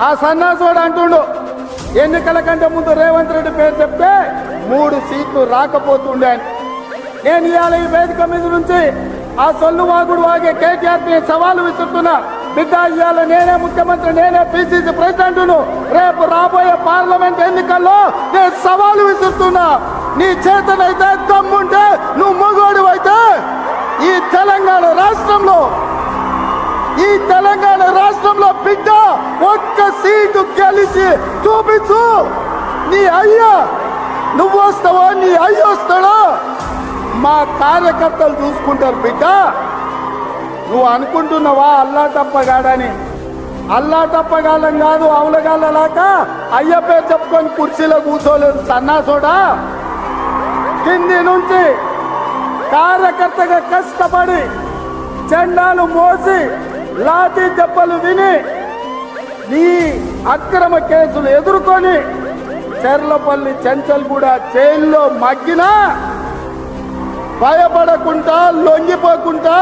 ఆ సన్నాసుడు అంటుండు ఎన్నికల కంటే ముందు రేవంత్ రెడ్డి పేరు చెప్తే మూడు సీట్లు రాకపోతుండే అని. నేను ఇవాళ ఈ వేదిక మీద నుంచి ఆ సొల్లు వాగుడు వాగే కేటీఆర్ సవాలు విసురుతున్నా. బిడ్డ ఇవాళ నేనే ముఖ్యమంత్రి నేనే పిసిసి ప్రెసిడెంట్ను. రేపు రాబోయే పార్లమెంట్ ఎన్నికల్లో నేను సవాలు విసురుతున్నా. నీ చేతనైతే దమ్ముంటే నువ్వు మగోడు అయితే ఈ తెలంగాణ రాష్ట్రంలో ఈ తెలంగాణ రాష్ట్రంలో బిడ్డ ఒక్క సీటు గెలిచి చూపించు నీ అయ్యా నువ్వు వస్తావా? నీ అయ్య వస్తాడా? మా కార్యకర్తలు చూసుకుంటారు బిడ్డ. నువ్వు అనుకుంటున్నావా అల్లా తప్పగాడని అల్లా తప్పగాలం కాదు అవలగాలలాక అయ్య పేరు చెప్పుకొని కుర్చీలో కూర్చోలేదు సన్నాసోడా? కింది నుంచి కార్యకర్తగా కష్టపడి జెండాలు మోసి లాఠీ దెబ్బలు విని నీ అక్రమ కేసులు ఎదుర్కొని చెర్లపల్లి చెంచల్గూడ జైల్లో మగ్గినా భయపడకుండా లొంగిపోకుండా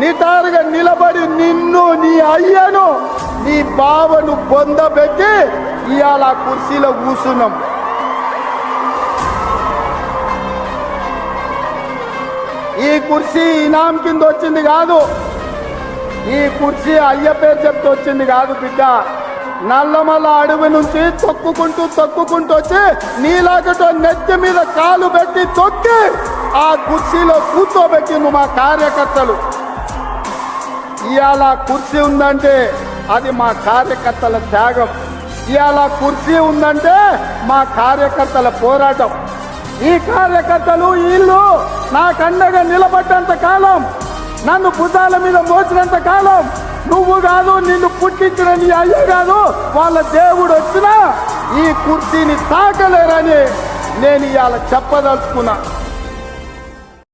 నిటారుగా నిలబడి నిన్ను నీ అయ్యను నీ బావను పొందబెట్టి ఇవాళ కుర్చీలో కూర్చున్నాం. ఈ కుర్చీ ఇనాం కింద వచ్చింది కాదు. ఈ కుర్చీ అయ్య పేరు చెప్తూ వచ్చింది కాదు బిడ్డ. నల్లమల్ల అడవి నుంచి తొక్కుకుంటూ తొక్కుకుంటూ వచ్చి నీలాగటో నెత్తి మీద కాలు పెట్టి తొక్కి ఆ కుర్చీలో కూర్చోబెట్టింది మా కార్యకర్తలు. ఇవాళ కుర్చీ ఉందంటే అది మా కార్యకర్తల త్యాగం. ఇవాళ కుర్చీ ఉందంటే మా కార్యకర్తల పోరాటం. ఈ కార్యకర్తలు వీళ్ళు నాకండగా నిలబడ్డంత కాలం నన్ను భుజాల మీద మోసినంత కాలం నువ్వు కాదు నిన్ను పుట్టించిన నీ అయ్య కాదు వాళ్ళ దేవుడు వచ్చినా ఈ కుర్చీని తాకలేరని నేను ఇవాళ చెప్పదలుచుకున్నా.